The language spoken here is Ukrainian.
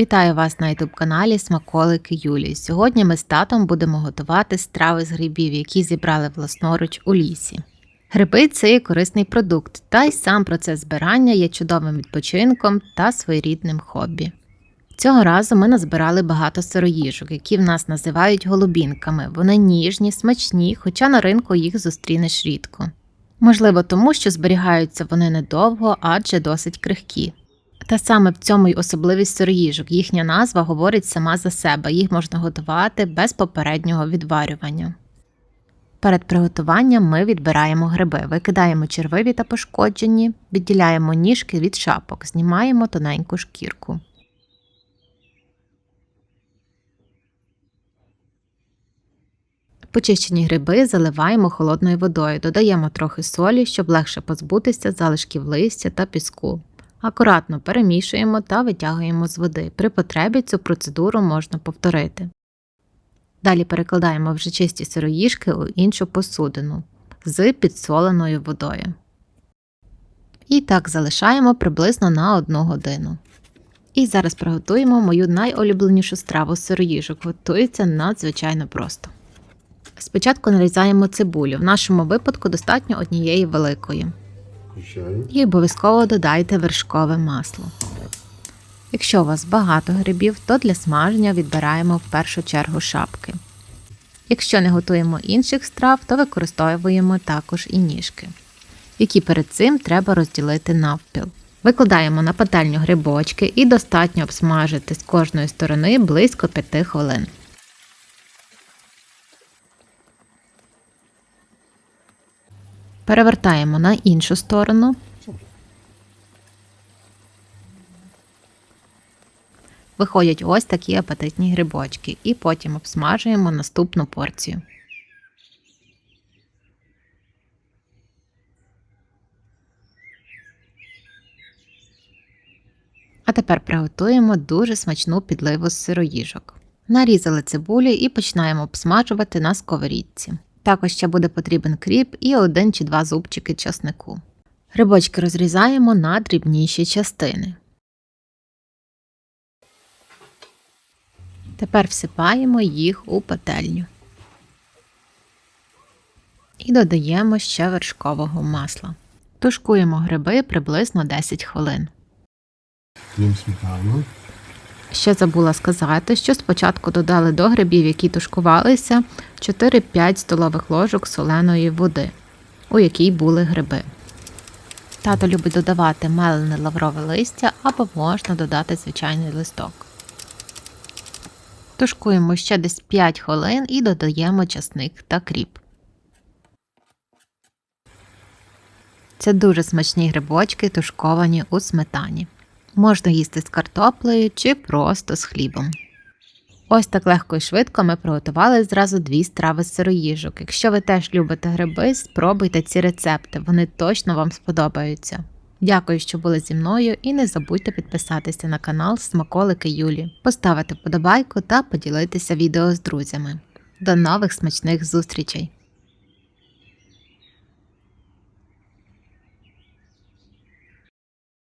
Вітаю вас на youtube каналі Смаколики Юлії. Сьогодні ми з татом будемо готувати страви з грибів, які зібрали власноруч у лісі. Гриби це є корисний продукт, та й сам процес збирання є чудовим відпочинком та своєрідним хобі. Цього разу ми назбирали багато сироїжок, які в нас називають голубінками. Вони ніжні, смачні, хоча на ринку їх зустрінеш рідко. Можливо, тому що зберігаються вони недовго, адже досить крихкі. Та саме в цьому й особливість сироїжок. Їхня назва говорить сама за себе, їх можна готувати без попереднього відварювання. Перед приготуванням ми відбираємо гриби, викидаємо червиві та пошкоджені, відділяємо ніжки від шапок, знімаємо тоненьку шкірку. Почищені гриби заливаємо холодною водою, додаємо трохи солі, щоб легше позбутися залишків листя та піску. Акуратно перемішуємо та витягуємо з води. При потребі цю процедуру можна повторити. Далі перекладаємо вже чисті сироїжки у іншу посудину з підсоленою водою. І так залишаємо приблизно на 1 годину. І зараз приготуємо мою найулюбленішу страву з сироїжок. Готується надзвичайно просто. Спочатку нарізаємо цибулю. В нашому випадку достатньо однієї великої. І обов'язково додайте вершкове масло. Якщо у вас багато грибів, то для смаження відбираємо в першу чергу шапки. Якщо не готуємо інших страв, то використовуємо також і ніжки, які перед цим треба розділити навпіл. Викладаємо на пательню грибочки і достатньо обсмажити з кожної сторони близько 5 хвилин. Перевертаємо на іншу сторону. Виходять ось такі апетитні грибочки, і потім обсмажуємо наступну порцію. А тепер приготуємо дуже смачну підливу з сироїжок. Нарізали цибулю і починаємо обсмажувати на сковорідці. Також ще буде потрібен кріп і один чи два зубчики часнику. Грибочки розрізаємо на дрібніші частини. Тепер всипаємо їх у пательню. І додаємо ще вершкового масла. Тушкуємо гриби приблизно 10 хвилин. Їм сметану. Ще забула сказати, що спочатку додали до грибів, які тушкувалися, 4-5 столових ложок соленої води, у якій були гриби. Тато любить додавати мелене лаврове листя або можна додати звичайний листок. Тушкуємо ще десь 5 хвилин і додаємо часник та кріп. Це дуже смачні грибочки, тушковані у сметані. Можна їсти з картоплею чи просто з хлібом. Ось так легко і швидко ми приготували зразу дві страви сироїжок. Якщо ви теж любите гриби, спробуйте ці рецепти, вони точно вам сподобаються. Дякую, що були зі мною, і не забудьте підписатися на канал Смаколики Юлі, поставити вподобайку та поділитися відео з друзями. До нових смачних зустрічей!